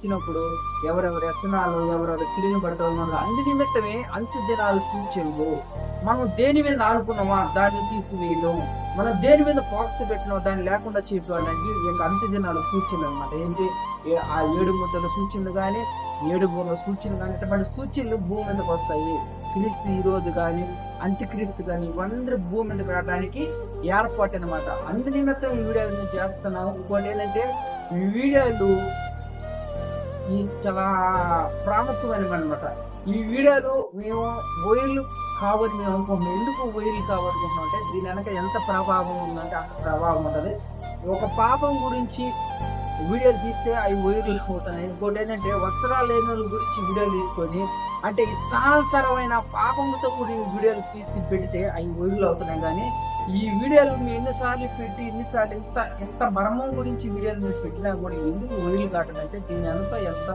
వచ్చినప్పుడు ఎవరెవరు వ్యసనాలు ఎవరెవరు క్లీన్ పడతారు అన్ని నిమిత్తమే అంత్య దినాలు సూచనలు మనం దేని మీద ఆడుకున్నామా దాన్ని తీసివేయడం మనం దేని మీద ఫోకస్ పెట్టినామో దాన్ని లేకుండా చేయడానికి ఇంకా అంత్య దినాలు సూచనలు అనమాట ఏంటి? ఆ ఏడు ముద్దల సూచనలు కానీ ఏడు భూముల సూచనలు కానీ ఇటువంటి సూచనలు భూమి మీదకి వస్తాయి. క్రీస్తు ఈ రోజు కానీ అంత్యక్రీస్తు కానీ ఇవందరూ భూమి మీదకి రావడానికి ఏర్పాటు అనమాట అందు నిమిత్తం ఈ వీడియోలు చేస్తున్నాం ఇంకోటి ఏంటంటే ఈ వీడియోలు ఈ చాలా ప్రాముఖ్యమైనవి అనమాట ఈ వీడియోలు మేము ఓయిల్ కావని మేము అనుకుంటున్నాం ఎందుకు ఓయిల్ కావాలనుకుంటున్నాం అంటే దీని వెనక ఎంత ప్రభావం ఉందంటే అంత ప్రభావం ఉంటుంది. ఒక పాపం గురించి వీడియోలు తీస్తే అవి వైర్లు అవుతున్నాయి ఇంకోటి ఏంటంటే వస్త్రాలు లేని వాళ్ళ గురించి వీడియోలు తీసుకొని అంటే ఇష్టానుసరమైన పాపంతో కూడిన వీడియోలు తీసి పెడితే అవి వైర్లు అవుతున్నాయి కానీ ఈ వీడియోలు మీరు ఎన్నిసార్లు పెట్టి ఎన్నిసార్లు ఎంత ఎంత మర్మం గురించి వీడియోలు మీరు పెట్టినా కూడా ఎందుకు వైర్లు కావటం అంటే దీని అంతా ఎంత